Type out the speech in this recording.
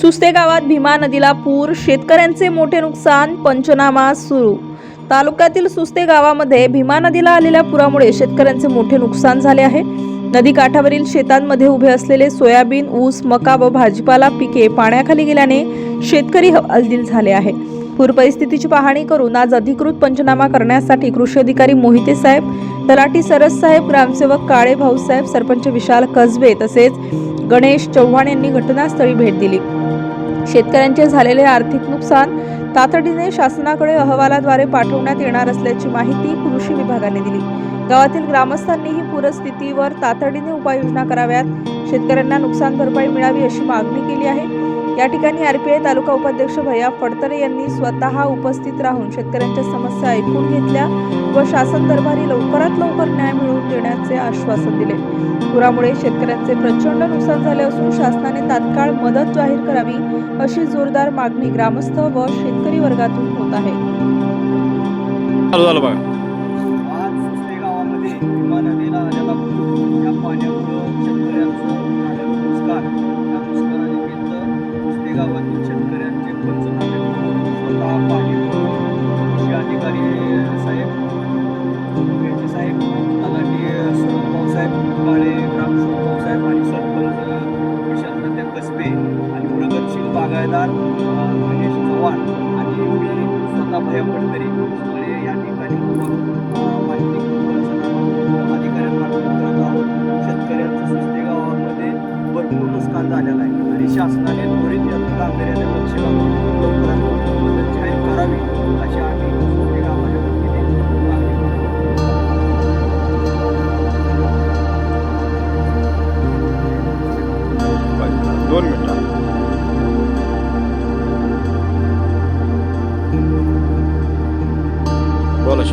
सुस्ते गावात भीमा नदीला पूर शेतकऱ्यांचे मोठे नुकसान पंचनामा सुरू. तालुक्यातील सुस्ते गावामध्ये भीमा नदीला आलेल्या पुरामुळे शेतकऱ्यांचे मोठे नुकसान झाले आहे. नदी काठावरील शेतांमध्ये उभे असलेले सोयाबीन ऊस मका व भाजीपाला पिके पाण्याखाली गेल्याने शेतकरी हवालदिल झाले आहे. पूर परिस्थितीची पाहणी करून आज अधिकृत पंचनामा करण्यासाठी कृषी अधिकारी मोहिते साहेब तलाठी सरस साहेब ग्रामसेवक काळे भाऊसाहेब सरपंच विशाल कसबे तसेच गणेश चव्हाण यांनी घटनास्थळी भेट दिली. शेतकऱ्यांचे झालेले आर्थिक नुकसान तातडीने शासनाकडे अहवालाद्वारे पाठवण्यात येणार असल्याची माहिती कृषी विभागाने दिली. गावातील ग्रामस्थांनीही पूरस्थितीवर तातडीने उपाययोजना कराव्यात. शेतकऱ्यांना नुकसान भरपाई मिळावी अशी मागणी केली आहे. या ठिकाणी आरपीआय तालुका उपाध्यक्ष भैया फडतरे यांनी स्वतः उपस्थित राहून शेतकऱ्यांच्या समस्या ऐकून घेतल्या व शासन दरबारी लवकरात लवकर न्याय मिळवून देण्याचे आश्वासन दिले. पुरामुळे शेतकऱ्यांचे प्रचंड नुकसान झाले असून शासनाने तात्काळ मदत जाहीर करावी अशी जोरदार मागणी ग्रामस्थ व शेतकरी वर्गातून होत आहे. आज गावामध्ये नदीला आलेला या पाण्यामुळं शेतकऱ्यांचं सुस्ते गावातील शेतकऱ्यांचे पंचनामे स्वतः पाणी कृषी अधिकारी साहेब. यांचे साहेब तलाठी सुरत भाऊसाहेब काळे ग्रामसेवक भाऊसाहेब आणि सरपंच विशाल कसबे आणि प्रगतशील बागायदार महेश चव्हाण आणि मी स्वतः भया पडतरी सगळे या ठिकाणी माहिती বলো